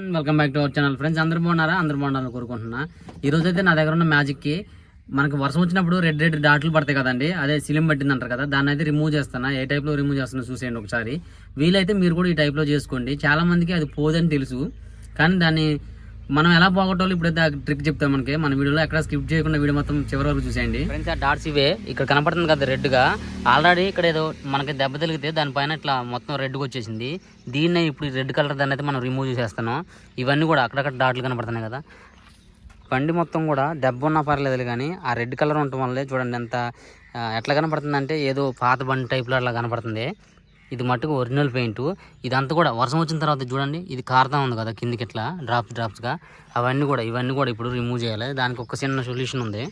And welcome back to our channel friends అందరూ బాగున్నారా? అందరూ బాగున్నారని కోరుకుంటున్నా. ఈ రోజు అయితే నా దగ్గర ఉన్న మ్యాజిక్కి మనకు వర్షం వచ్చినప్పుడు రెడ్ రెడ్ డాట్లు పడతాయి కదండి. అదే సిలిం పట్టింది అంటారు కదా దాన్ని అయితే రిమూవ్ చేస్తున్నా. ఏ టైప్లో రిమూవ్ చేస్తున్నా చూసేయండి ఒకసారి. వీలైతే మీరు కూడా ఈ టైప్లో చేసుకోండి. చాలామందికి అది పోదని తెలుసు. కానీ దాన్ని మనం ఎలా పోగొట్టాలో ఇప్పుడైతే ట్రిక్ చెప్తాం మనకి. మన వీడియోలో ఎక్కడ స్కిప్ చేయకుండా వీడియో మొత్తం చివరి వరకు చూసేయండి. ఫ్రెండ్స్ ఆ డాట్స్ ఇవే. ఇక్కడ కనపడుతుంది కదా రెడ్గా ఆల్రెడీ ఇక్కడ ఏదో మనకి దెబ్బ తగిలితే దానిపైన ఇట్లా మొత్తం రెడ్గా వచ్చేసింది. దీన్నే ఇప్పుడు రెడ్ కలర్ దాన్ని అయితే మనం రిమూవ్ చేసేస్తున్నాం. ఇవన్నీ కూడా అక్కడక్కడ డాట్లు కనపడుతున్నాయి కదా. బండి మొత్తం కూడా దెబ్బ ఉన్నా పర్లేదు కానీ ఆ రెడ్ కలర్ ఉండటం వల్లే చూడండి ఎంత ఎట్లా కనపడుతుంది అంటే ఏదో పాత బండి టైప్లో అట్లా కనపడుతుంది. ఇది మట్టుకు ఒరిజినల్ పెయింట్. ఇదంతా కూడా వర్షం వచ్చిన తర్వాత చూడండి ఇది కారుతా ఉంది కదా కిందికి ఇట్లా డ్రాప్స్ డ్రాప్స్గా. అవన్నీ కూడా ఇవన్నీ కూడా ఇప్పుడు రిమూవ్ చేయాలి. దానికి ఒక చిన్న సొల్యూషన్ ఉంది.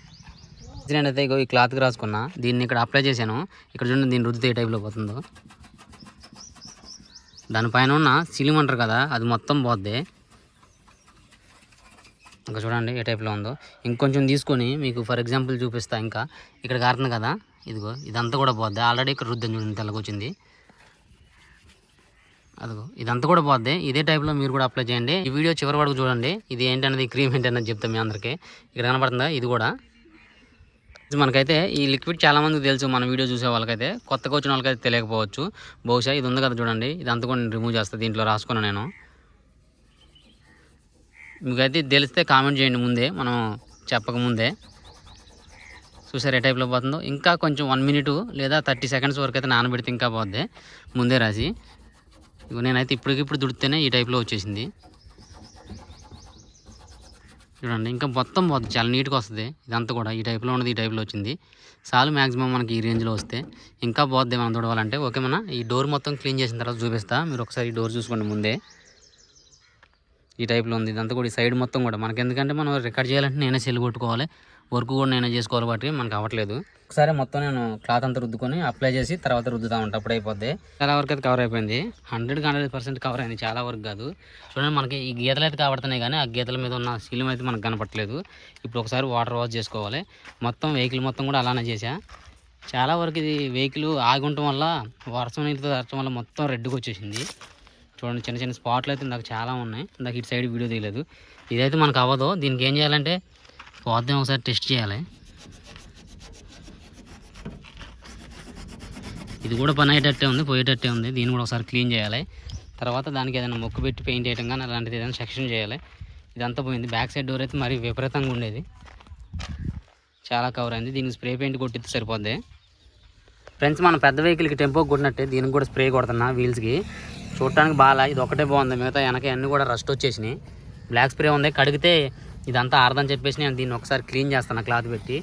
నేనైతే ఇగో ఈ క్లాత్కి రాసుకున్నా దీన్ని ఇక్కడ అప్లై చేశాను. ఇక్కడ చూడండి దీన్ని రుద్దితే ఏ టైప్లో పోతుందో. దానిపైన ఉన్న సిలిం అంటారు కదా అది మొత్తం పోద్ది. ఇంకా చూడండి ఏ టైప్లో ఉందో. ఇంకొంచెం తీసుకొని మీకు ఫర్ ఎగ్జాంపుల్ చూపిస్తా ఇంకా. ఇక్కడ కారుతుంది కదా ఇదిగో ఇదంతా కూడా పోద్ది. ఆల్రెడీ ఇక్కడ రుద్దని చూడండి తెల్లకొచ్చింది అదిగో ఇదంతా కూడా పోద్ది. ఇదే టైప్లో మీరు కూడా అప్లై చేయండి. ఈ వీడియో చివరి వరకు చూడండి. ఇది ఏంటనేది క్రీమ్ ఏంటనేది చెప్తాం మీ అందరికీ. ఇక్కడ కనపడుతుందా ఇది కూడా. మనకైతే ఈ లిక్విడ్ చాలామందికి తెలుసు మన వీడియో చూసే వాళ్ళకైతే. కొత్తగా వచ్చిన వాళ్ళకైతే తెలియకపోవచ్చు. బహుశా ఇది ఉంది కదా చూడండి. ఇది అంతా కూడా రిమూవ్ చేస్తాను దీంట్లో రాసుకున్నాను నేను. మీకైతే ఇది తెలిస్తే కామెంట్ చేయండి ముందే మనం చెప్పకముందే చూసారు ఏ టైప్లో పోతుందో? ఇంకా కొంచెం వన్ మినిట్ లేదా థర్టీ సెకండ్స్ వరకు అయితే నానబెడితే ఇంకా పోద్ది. ముందే రాసి. ఇగో నేనైతే ఇప్పటికిప్పుడు దుడితేనే ఈ టైప్లో వచ్చేసింది. చూడండి ఇంకా మొత్తం పోతుంది చాలా నీట్గా వస్తుంది. ఇదంతా కూడా ఈ టైప్లో ఉన్నది ఈ టైప్లో వచ్చింది. చాలు మ్యాక్సిమం మనకి ఈ రేంజ్లో వస్తే ఇంకా పోద్ది మనం చూడవాలంటే ఓకే మన ఈ డోర్ మొత్తం క్లీన్ చేసిన తర్వాత చూపిస్తా. మీరు ఒకసారి ఈ డోర్ చూసుకోండి ముందే. ఈ టైప్లో ఉంది. ఇదంతా కూడా ఈ సైడ్ మొత్తం కూడా మనకి ఎందుకంటే మనం రికార్డ్ చేయాలంటే నేనే సెల్ కొట్టుకోవాలి. వర్క్ కూడా నేనే చేసుకోవాలి కాబట్టి మనకు అవ్వట్లేదు. ఒకసారి మొత్తం నేను క్లాత్ అంతా రుద్దుకొని అప్లై చేసి తర్వాత రుద్దుతా ఉంటా. అప్పుడు అయిపోద్ది. చాలా వరకు అయితే కవర్ అయిపోయింది. హండ్రెడ్కి హండ్రెడ్ పర్సెంట్ కవర్ అయింది. చాలా వరకు కాదు. చూడండి మనకి ఈ గీతలు అయితే కనబడుతున్నాయి కానీ ఆ గీతల మీద ఉన్న సీలం అయితే మనకు కనపట్లేదు ఇప్పుడు ఒకసారి వాటర్ వాష్ చేసుకోవాలి. మొత్తం వెహికల్ మొత్తం కూడా అలానే చేసా చాలా వరకు ఇది వెహికల్ ఆగి ఉండటం వల్ల వర్షం నీళ్ళతో తరచడం వల్ల మొత్తం రెడ్గా వచ్చేసింది. చూడండి చిన్న చిన్న స్పాట్లు అయితే నాకు చాలా ఉన్నాయి. నాకు ఇటు సైడ్ వీడియో తీయలేదు. ఇదైతే మనకు అవ్వదు. దీనికి ఏం చేయాలంటే పోద్దాం ఒకసారి టెస్ట్ చేయాలి. ఇది కూడా పని అయ్యేటట్టే ఉంది పోయేటట్టే ఉంది. దీన్ని కూడా ఒకసారి క్లీన్ చేయాలి. తర్వాత దానికి ఏదైనా మొక్కు పెట్టి పెయింట్ వేయడం కానీ అలాంటిది ఏదైనా సెక్షన్ చేయాలి. ఇదంతా పోయింది. బ్యాక్ సైడ్ డోర్ అయితే మరీ విపరీతంగా ఉండేది. చాలా కవర్ అయింది. దీనికి స్ప్రే పెయింట్ కొట్టిస్తే సరిపోద్ది. ఫ్రెండ్స్ మనం పెద్ద వెహికల్కి టెంపో కొట్టినట్టే దీనికి కూడా స్ప్రే కొడుతున్నా వీల్స్కి. చూడటానికి బాగా ఇది ఒకటే బాగుంది. మిగతా వెనక అన్నీ కూడా రస్ట్ వచ్చేసినాయి. బ్లాక్ స్ప్రే ఉంది. కడిగితే ఇదంతా ఆరదని చెప్పేసి నేను దీన్ని ఒకసారి క్లీన్ చేస్తాను క్లాత్ పెట్టి.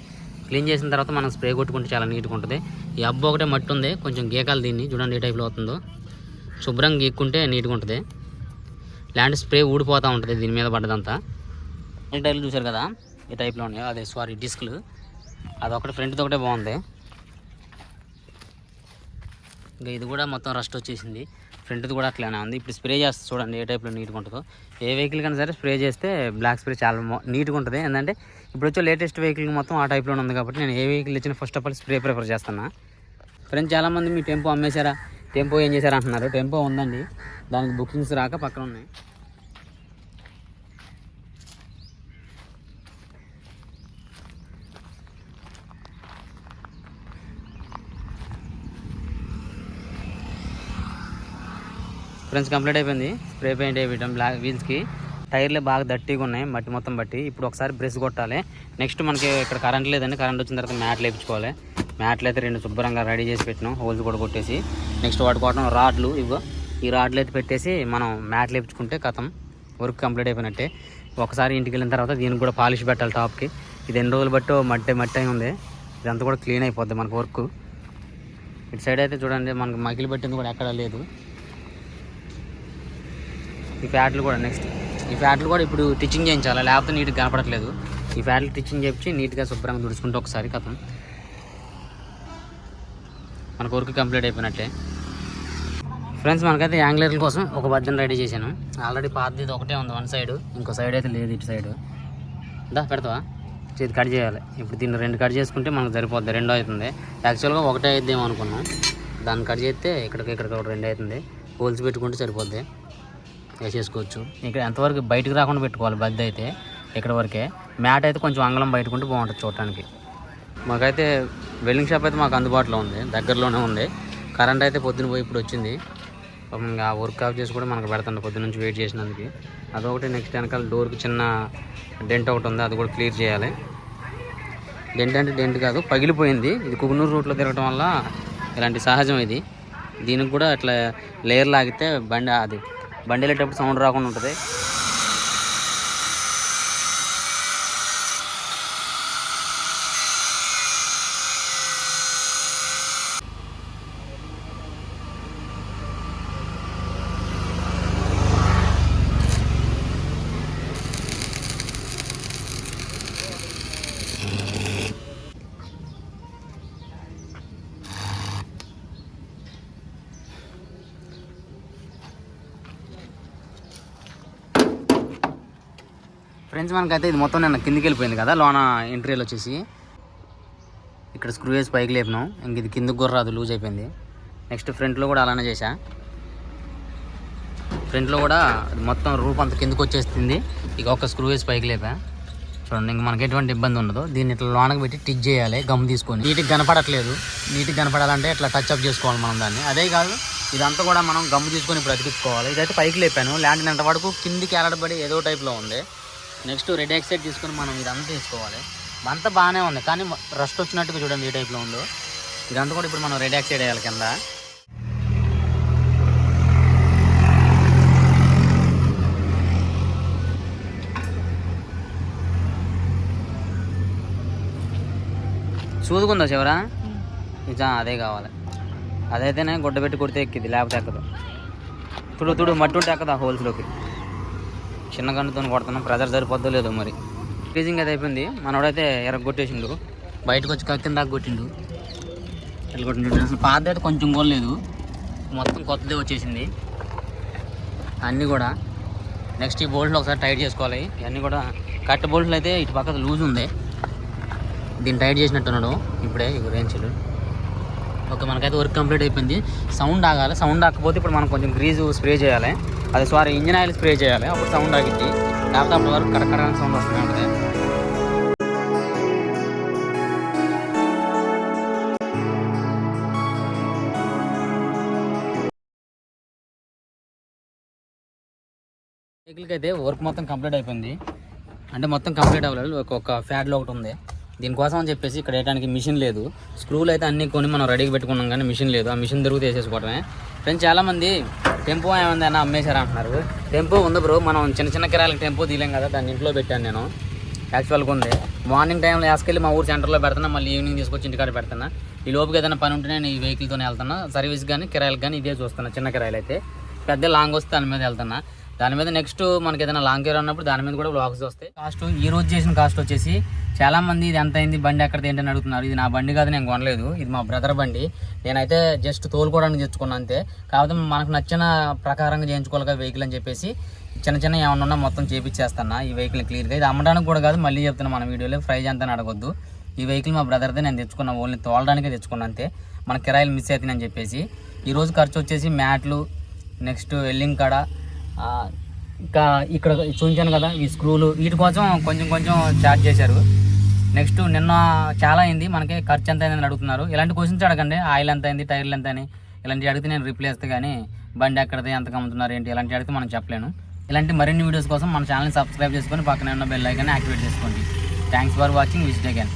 క్లీన్ చేసిన తర్వాత మనం స్ప్రే కొట్టుకుంటే చాలా నీట్గా ఉంటుంది. ఈ అబ్బు ఒకటే మట్టి ఉంది. కొంచెం గీకాలు దీన్ని. చూడండి ఏ టైప్లో అవుతుందో. శుభ్రంగా గీక్కుంటే నీట్గా ఉంటుంది. ల్యాండ్ స్ప్రే ఊడిపోతూ ఉంటుంది దీని మీద పడ్డదంతా. ఈ టైర్లు చూశారు కదా? ఈ టైప్లో ఉన్నాయి? అదే సారీ డిస్క్లు అదొకటి ఫ్రంట్ది ఒకటే బాగుంది. ఇంకా ఇది కూడా మొత్తం రస్ట్ వచ్చేసింది. ఫ్రంట్ది కూడా అట్లానే ఉంది. ఇప్పుడు స్ప్రే చేస్తే చూడండి ఏ టైప్లో నీట్గా ఉంటుందో. ఏ వెహికల్ కన్నా సరే స్ప్రే చేస్తే బ్లాక్ స్ప్రే చాలా నీట్గా ఉంటుంది. ఏంటంటే ఇప్పుడు వచ్చే లేటెస్ట్ వెహికల్ మొత్తం ఆ టైప్లో ఉంది కాబట్టి నేను ఏ వెహికల్ ఇచ్చిన first of all spray prefer చేస్తున్నా. ఫ్రెండ్స్ చాలామంది మీ టెంపో అమ్మేశారా? టెంపో ఏం చేశారా అంటున్నారు టెంపో ఉందండి. దానికి బుకింగ్స్ రాక పక్కన ఉన్నాయి. ఫ్రెండ్స్ కంప్లీట్ అయిపోయింది. స్ప్రే పెయింట్ వేయడం బ్లాక్ వీల్స్కి టైర్లు బాగా దట్టిగా ఉన్నాయి మట్టి మొత్తం బట్టి. ఇప్పుడు ఒకసారి బ్రష్ కొట్టాలి. నెక్స్ట్ మనకి ఇక్కడ కరెంట్ లేదండి. కరెంట్ వచ్చిన తర్వాత మ్యాట్లు వేయించుకోవాలి. మ్యాట్లు అయితే రెండు శుభ్రంగా రెడీ చేసి పెట్టినాం. హోల్స్ కూడా కొట్టేసి. నెక్స్ట్ వాటి కోసం రాడ్లు ఇవ్వ. ఈ రాడ్లు అయితే పెట్టేసి మనం మ్యాట్లు వేయించుకుంటే కథం. వర్క్ కంప్లీట్ అయిపోయినట్టే. ఒకసారి ఇంటికి వెళ్ళిన తర్వాత దీనికి కూడా పాలిష్ పెట్టాలి టాప్కి ఇది ఎన్ని రోజులు బట్టి మట్టి మట్టి అయి ఉంది. ఇదంతా కూడా క్లీన్ అయిపోద్ది మనకు వర్క్ ఇటు సైడ్ అయితే చూడండి మనకు మకిలి పెట్టింది కూడా ఎక్కడా లేదు. ఈ ఫ్యాట్లు కూడా నెక్స్ట్ ఈ ఫ్యాట్లు కూడా ఇప్పుడు టిచ్చింగ్ చేయించాలి? లేకపోతే నీట్గా కనపడట్లేదు. ఈ ఫ్యాట్లు టిచ్చింగ్ చేయించి నీట్గా శుభ్రంగా తుడుచుకుంటే ఒకసారి కథం. మనకు వర్క్ కంప్లీట్ అయిపోయినట్టే. ఫ్రెండ్స్ మనకైతే యాంగ్లర్ల కోసం ఒక బద్దెన రెడీ చేశాను. ఆల్రెడీ పాతది ఇది ఒకటే ఉంది వన్ సైడ్ ఇంకో సైడ్ అయితే లేదు ఇటు సైడ్ దా పెడతావా? చేతి కట్ చేయాలి. ఇప్పుడు దీన్ని రెండు కట్ చేసుకుంటే మనకు సరిపోద్ది. రెండో అవుతుంది. యాక్చువల్గా ఒకటే అయిద్దేమో అనుకున్నాం. దాన్ని కట్ చేస్తే ఇక్కడికి ఇక్కడికి ఒక రెండు అవుతుంది. హోల్స్ పెట్టుకుంటే సరిపోద్ది. వేసేసుకోవచ్చు. ఇక్కడ ఎంతవరకు బయటకు రాకుండా పెట్టుకోవాలి బద్ద అయితే ఇక్కడ వరకే. మ్యాట్ అయితే కొంచెం అంగళం బయటకుంటే బాగుంటుంది చూడటానికి. మాకైతే వెల్డింగ్ షాప్ అయితే మాకు అందుబాటులో ఉంది దగ్గరలోనే ఉంది. కరెంట్ అయితే పొద్దున పోయి ఇప్పుడు వచ్చింది. ఆ ఇంకా వర్క్ ఆఫ్ చేసి కూడా మనకు పెడతాను పొద్దున నుంచి వెయిట్ చేసినందుకు. అదొకటి నెక్స్ట్ వెనకాల డోర్కి చిన్న డెంట్ ఒకటి ఉంది అది కూడా క్లియర్ చేయాలి. డెంట్ అంటే డెంట్ కాదు పగిలిపోయింది. ఇది కుగునూరు రూట్లో తిరగడం వల్ల ఇలాంటి సహజం ఇది. దీనికి కూడా అట్లా లేయర్ లాగితే బండి అది బండి వెళ్ళేటప్పుడు సౌండ్ రాకుండా ఉంటుంది. ఫ్రెండ్స్ మనకైతే ఇది మొత్తం నిన్న కిందికి వెళ్ళిపోయింది కదా లోన ఎంట్రీలు వచ్చేసి. ఇక్కడ స్క్రూ వేసి పైకి లేపినాం. ఇంక ఇది కిందకు గుర్రాదు లూజ్ అయిపోయింది. నెక్స్ట్ ఫ్రంట్లో కూడా అలానే చేశా. ఫ్రంట్లో కూడా మొత్తం రూప్ అంత కిందకు వచ్చేస్తుంది ఇక ఒక స్క్రూ వేసి పైకి లేపా. చూడండి ఇంక మనకి ఎటువంటి ఇబ్బంది ఉండదు. దీన్ని ఇట్లా లోనకి పెట్టి టిక్ చేయాలి గమ్ తీసుకొని. నీటికి కనపడట్లేదు. నీట్గా కనపడాలంటే ఇట్లా టచ్ అప్ చేసుకోవాలి మనం దాన్ని. అదే కాదు ఇదంతా కూడా మనం గమ్ తీసుకొని ఇప్పుడు అతికించుకోవాలి ఇదైతే పైకి లేపాను. ల్యాండ్ ఎంత వరకు కిందికి ఎలాడబడి ఏదో టైప్లో ఉంది. నెక్స్ట్ రెడ్ ఎక్సైడ్ తీసుకొని మనం ఇదంతా తీసుకోవాలి. అంతా బాగానే ఉంది కానీ రస్ట్ వచ్చినట్టుగా చూడండి ఏ టైప్లో ఉందో. ఇదంతా కూడా ఇప్పుడు మనం రెడ్ ఆక్సైడ్ వేయాలి కింద. చూదుకుందా చివరా? నిజం అదే కావాలి. అదైతేనే గుడ్డ పెట్టి కొడితే ఎక్కింది లేకపోతే ఎక్కదు. తుడు తుడు మట్టి ఉంటే ఎక్కదా హోల్స్లోకి. చిన్న గన్నుతో కొడుతున్నాం. ప్రెజర్ సరిపోద్దో లేదో మరి. ఫ్రీజింగ్ అయితే అయిపోయింది. మనోడైతే ఎరగొట్టేసిండు. బయటకు వచ్చి కక్కిన దాకా కొట్టిండు. ఎట్లా కొట్టిండు అసలు పాత అయితే కొంచెం కూడా లేదు. మొత్తం కొత్తదే వచ్చేసింది. అన్నీ కూడా నెక్స్ట్ ఈ బోల్ట్లు ఒకసారి టైట్ చేసుకోవాలి. ఇవన్నీ కూడా కట్ట బోల్ట్లు అయితే ఇటు పక్కన లూజ్ ఉంది. దీన్ని టైట్ చేసినట్టున్నాడు ఇప్పుడే ఈ రేంచులు ఓకే మనకైతే వర్క్ కంప్లీట్ అయిపోయింది. సౌండ్ ఆగాలి. సౌండ్ ఆకపోతే ఇప్పుడు మనం కొంచెం గ్రీజు స్ప్రే చేయాలి. అది సారీ ఇంజిన్ ఆయిల్ స్ప్రే చేయాలి. అప్పుడు సౌండ్ ఆగిద్ది. లేకపోతే అప్పటి వరకు కడకడ సౌండ్ వస్తూనే ఉంటుంది. వెహికల్కి అయితే వర్క్ మొత్తం కంప్లీట్ అయిపోయింది. అంటే మొత్తం కంప్లీట్ అవ్వలేదు. ఒక ఫ్యాడ్లో ఒకటి ఉంది. దీనికోసం అని చెప్పేసి ఇక్కడ వేయడానికి మిషన్ లేదు. స్క్రూలు అయితే అన్ని కొని మనం రెడీగా పెట్టుకున్నాం కానీ మిషన్ లేదు. ఆ మిషన్ దొరికి వేసేసుకోవటమే. ఫ్రెండ్స్ చాలామంది టెంపో ఏమైందైనా అన్న అమ్మేశారు అంటున్నారు. టెంపో ఉంది బ్రో మనం చిన్న చిన్న కిరాలకు టెంపో తీయలేం కదా దాన్ని ఇంట్లో పెట్టాను నేను. యాక్చువల్గా ఉంది. మార్నింగ్ టైంలో వేసుకెళ్ళి మా ఊరు సెంటర్లో పెడుతున్నా మళ్ళీ ఈవినింగ్ తీసుకొచ్చి ఇంటికాడ పెడుతున్నా. ఈ లోపుకి ఏదైనా పని ఉంటే నేను ఈ వెహికల్తోనే వెళ్తున్నా. సర్వీస్ కానీ కిరాయిలు కానీ ఇదే చూస్తున్నా చిన్న కిరాయిలు అయితే పెద్ద లాంగ్ వస్తే దాని మీద వెళ్తున్నా. దాని మీద నెక్స్ట్ మనకి ఏదైనా లాంగ్ కేర్ ఉన్నప్పుడు దాని మీద కూడా బ్లాగ్స్ వస్తాయి. కాస్ట్ ఈ రోజు చేసిన కాస్ట్ వచ్చేసి చాలా మంది ఇది ఎంత అయింది బండి ఎక్కడ ఏంటని అడుగుతున్నారు. ఇది నా బండి కాదు నేను కొనలేదు. ఇది మా బ్రదర్ బండి. నేనైతే జస్ట్ తోలుకోవడానికి తెచ్చుకున్నాను అంతే. కాకపోతే మనకు నచ్చిన ప్రకారంగా చేయించుకోవాలి వెహికల్ అని చెప్పేసి చిన్న చిన్న ఏమన్నా ఉన్నా మొత్తం చేపించేస్తాను ఈ వెహికల్ క్లియర్గా ఇది అమ్మడానికి కూడా కాదు మళ్ళీ చెప్తున్నా మన వీడియోలో ప్రైజ్ ఎంత అడగొద్దు. ఈ వెహికల్ మా బ్రదర్దే నేను తెచ్చుకున్నా ఓన్లీ తోలడానికే తెచ్చుకున్నా అంతే. మన కిరాయిలు మిస్ అవుతుందని చెప్పేసి. ఈరోజు ఖర్చు వచ్చేసి మ్యాట్లు నెక్స్ట్ వెల్లింగ్ కాడ ఇంకా ఇక్కడ చూపించాను కదా ఈ స్క్రూలు. వీటి కోసం కొంచెం కొంచెం ఛార్జ్ చేశారు. నెక్స్ట్ నిన్న చాలా అయింది. మనకి ఖర్చు ఎంత అయిందని అడుగుతున్నారు. ఇలాంటి క్వశ్చన్స్ అడగండి. ఆయిల్ ఎంత అయింది టైర్లు ఎంత అని. ఇలాంటివి అడిగితే నేను రిప్లై చేస్తే కానీ బండి ఎక్కడిది ఎంత కమ్ముతున్నారు ఏంటి ఇలాంటివి అడిగితే మనం చెప్పలేను. ఇలాంటి మరిన్ని వీడియోస్ కోసం మన ఛానల్ని సబ్స్క్రైబ్ చేసుకొని పక్కన ఉన్న బెల్ ఐకాన్ని యాక్టివేట్ చేసుకోండి. Thanks for watching visit again